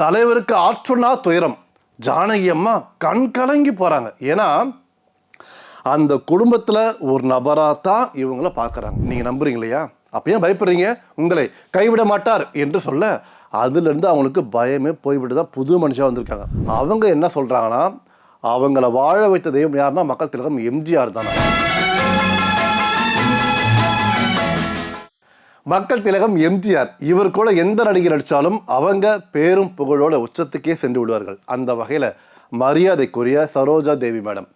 தலைவருக்கு ஆற்றுனா துயரம். ஜானகி அம்மா கண் கலங்கி போகிறாங்க ஏன்னா அந்த குடும்பத்தில் ஒரு நபராக தான் இவங்கள பார்க்குறாங்க நீங்கள் நம்புறீங்க இல்லையா? அப்போ ஏன் பயப்படுறீங்க? உங்களை கைவிட மாட்டார் என்று சொல்ல அதுலேருந்து அவங்களுக்கு பயமே போய்விட்டு தான் புது மனுஷாக வந்திருக்காங்க. அவங்க என்ன சொல்கிறாங்கன்னா அவங்கள வாழ வைத்த தெய்வம் யாருன்னா மக்கள் திலகம் எம்ஜிஆர் தானே. மக்கள் திலகம் எம்ஜிஆர். இவர் கூட எந்த நடிகர் நடித்தாலும் அவங்க பேரும் புகழோட உச்சத்துக்கே சென்று விடுவார்கள். அந்த வகையில் மரியாதைக்குரிய சரோஜா தேவி மேடம்.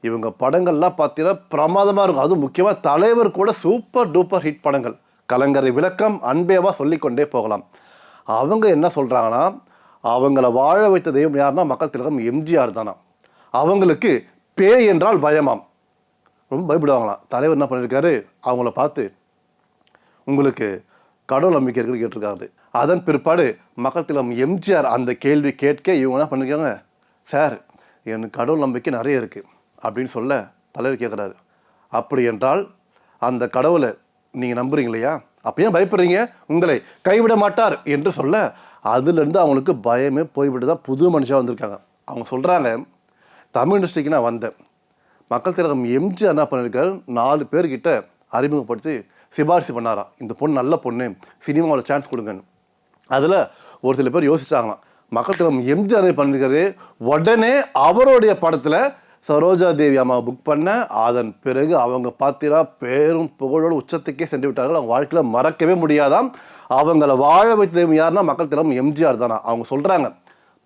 இவங்க படங்கள்லாம் பார்த்தீங்கன்னா பிரமாதமாக இருக்கும். அதுவும் முக்கியமாக தலைவர் கூட சூப்பர் டூப்பர் ஹிட் படங்கள். கலங்கரை விளக்கம் அன்பேவா சொல்லிக்கொண்டே போகலாம். அவங்க என்ன சொல்கிறாங்கன்னா அவங்கள வாழ வைத்த தெய்வம் யாருன்னா மக்கள் திலகம் எம்ஜிஆர் தானா. அவங்களுக்கு பேய் என்றால் பயமாம். ரொம்ப பயப்படுவாங்களாம். தலைவர் என்ன பண்ணியிருக்காரு அவங்கள பார்த்து உங்களுக்கு கடவுள் நம்பிக்கை இருக்குன்னு கேட்டிருக்காரு. அதன் பிற்பாடு மக்கள் திலம் எம்ஜிஆர் அந்த கேள்வி கேட்க இவங்க என்ன பண்ணிருக்காங்க? சார் எனக்கு கடவுள் நம்பிக்கை நிறைய இருக்குது அப்படின்னு சொல்ல தலைவர் கேட்குறாரு அப்படி என்றால் அந்த கடவுளை நீங்கள் நம்புறீங்க இல்லையா? அப்போ ஏன் பயப்படுறீங்க? உங்களை கைவிட மாட்டார் என்று சொல்ல அதுலேருந்து அவங்களுக்கு பயமே போய்விட்டு தான் புது மனுஷாக வந்திருக்காங்க. அவங்க சொல்கிறாங்க தமிழ் இண்டஸ்ட்ரிக்கு நான் வந்தேன். மக்கள் திலகம் எம்ஜிஆர் என்ன பண்ணியிருக்காரு நாலு பேர்கிட்ட அறிமுகப்படுத்தி சிபாரிசு பண்ணாராம். இந்த பொண்ணு நல்ல பொண்ணு சினிமாவில் சான்ஸ் கொடுங்கன்னு. அதில் ஒரு சில பேர் யோசிச்சாங்களாம். மக்கத்திலம் எம்ஜிஆர் பண்ணிருக்காரு. உடனே அவருடைய படத்தில் சரோஜா தேவி அம்மா புக் பண்ண அதன் பிறகு அவங்க பார்த்தீங்கன்னா பேரும் புகழோடு உச்சத்துக்கே சென்று விட்டார்கள். அவங்க வாழ்க்கையில் மறக்கவே முடியாதாம். அவங்கள வாழ வைத்தது யாருன்னா மக்கள் திறம் எம்ஜிஆர் தானா. அவங்க சொல்கிறாங்க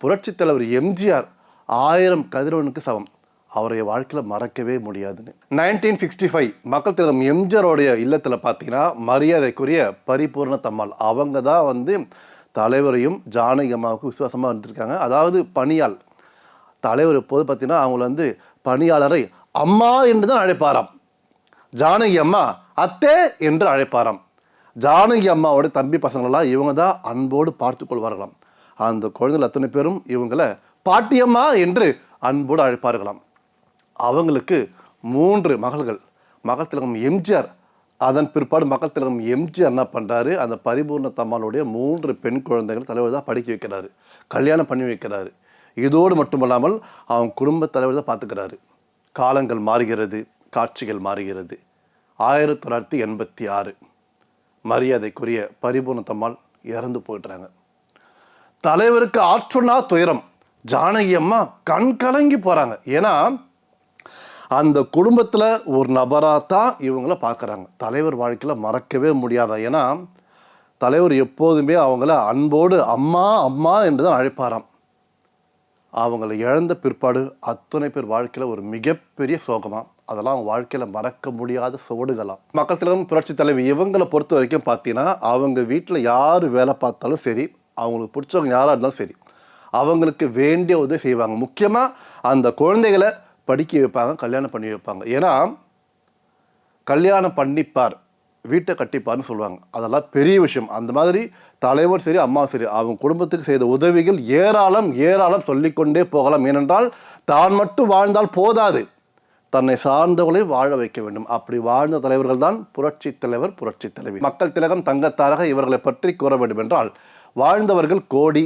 புரட்சித் தலைவர் எம்ஜிஆர் ஆயிரம் கதிரவனுக்கு சமம். அவருடைய வாழ்க்கையில் மறக்கவே முடியாதுன்னு. நைன்டீன் சிக்ஸ்டி ஃபைவ் மக்கள் திலகம் எம்ஜிஆருடைய இல்லத்தில் பார்த்தீங்கன்னா மரியாதைக்குரிய பரிபூர்ண தம்மாள் அவங்க தான் வந்து தலைவரையும் ஜானகி அம்மாவுக்கு விசுவாசமாக இருந்திருக்காங்க. அதாவது பணியாள் தலைவர் போது பார்த்தீங்கன்னா அவங்கள வந்து பணியாளரை அம்மா என்று தான் அழைப்பாராம். ஜானகி அம்மா அத்தே என்று அழைப்பாராம். ஜானகி அம்மாவோட தம்பி பசங்களெல்லாம் இவங்க தான் அன்போடு பார்த்து கொள்வார்களாம். அந்த குழந்தைகள் அத்தனை பேரும் இவங்களை பாட்டியம்மா என்று அன்போடு அழைப்பார்களாம். அவங்களுக்கு மூன்று மகள்கள். மகள் திலகம் எம்ஜிஆர். அதன் பிற்பாடு மக்கள் திலகம் எம்ஜிஆர் என்ன பண்ணுறாரு அந்த பரிபூர்ண தம்மாளுடைய மூன்று பெண் குழந்தைகள் தலைவர் தான் படிக்க வைக்கிறாரு. கல்யாணம் பண்ணி வைக்கிறாரு. இதோடு மட்டுமல்லாமல் அவங்க குடும்ப தலைவர் தான் பார்த்துக்கிறாரு. காலங்கள் மாறுகிறது காட்சிகள் மாறுகிறது. ஆயிரத்தி தொள்ளாயிரத்தி எண்பத்தி ஆறு. மரியாதைக்குரிய பரிபூர்ண தம்மாள் இறந்து போயிடுறாங்க. தலைவருக்கு ஆற்றுனா துயரம். ஜானகி அம்மா கண் கலங்கி போகிறாங்க ஏன்னா அந்த குடும்பத்தில் ஒரு நபராக தான் இவங்கள பார்க்குறாங்க தலைவர் வாழ்க்கையில் மறக்கவே முடியாத. ஏன்னா தலைவர் எப்போதுமே அவங்கள அன்போடு அம்மா அம்மா என்று தான் அழைப்பாராம். அவங்கள இழந்த பிற்பாடு அத்தனை பேர் வாழ்க்கையில் ஒரு மிகப்பெரிய சோகமாக அதெல்லாம் அவங்க வாழ்க்கையில் மறக்க முடியாத சோடுகளாம் மக்கள் தலைவர் புரட்சி தலைவி இவங்களை பொறுத்த வரைக்கும் பார்த்தீங்கன்னா அவங்க வீட்டில் யார் வேலை பார்த்தாலும் சரி அவங்களுக்கு பிடிச்சவங்க யாராக இருந்தாலும் சரி அவங்களுக்கு வேண்டிய உதவி செய்வாங்க. முக்கியமாக அந்த குழந்தைகளை படிக்க வைப்பாங்க கல்யாணம் பண்ணி வைப்பாங்க. ஏன்னா கல்யாணம் பண்ணிப்பார் வீட்டை கட்டிப்பார்னு சொல்லுவாங்க. அதெல்லாம் பெரிய விஷயம். அந்த மாதிரி தலைவர் சரி அம்மா சரி அவங்க குடும்பத்துக்கு செய்த உதவிகள் ஏராளம் ஏராளம் சொல்லிக்கொண்டே போகலாம். ஏனென்றால் தான் மட்டும் வாழ்ந்தால் போதாது. தன்னை சார்ந்தவர்களை வாழ வைக்க வேண்டும். அப்படி வாழ்ந்த தலைவர்கள் தான் புரட்சி தலைவர் புரட்சி தலைவி. மக்கள் திலகம் தங்கத்தாரக இவர்களை பற்றி கூற வேண்டும் என்றால் வாழ்ந்தவர்கள் கோடி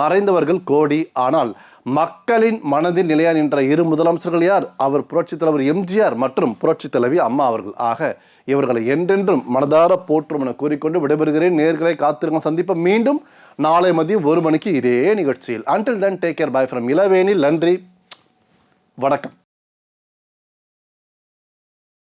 மறைந்தவர்கள் கோடி. ஆனால் மக்களின் மனதில் நிலையா நின்ற இரு முதலமைச்சர்கள் யார்? அவர் புரட்சித் தலைவர் எம்ஜிஆர் மற்றும் புரட்சித் தலைவி அம்மா அவர்கள். ஆக இவர்களை என்றென்றும் மனதார போற்றும் என கூறிக்கொண்டு விடைபெறுகிறேன். நேர்களை காத்திருங்க சந்திப்ப மீண்டும் நாளை மதியம் ஒரு மணிக்கு இதே நிகழ்ச்சியில். Until then take care bye from Ilavenil நன்றி. வணக்கம்.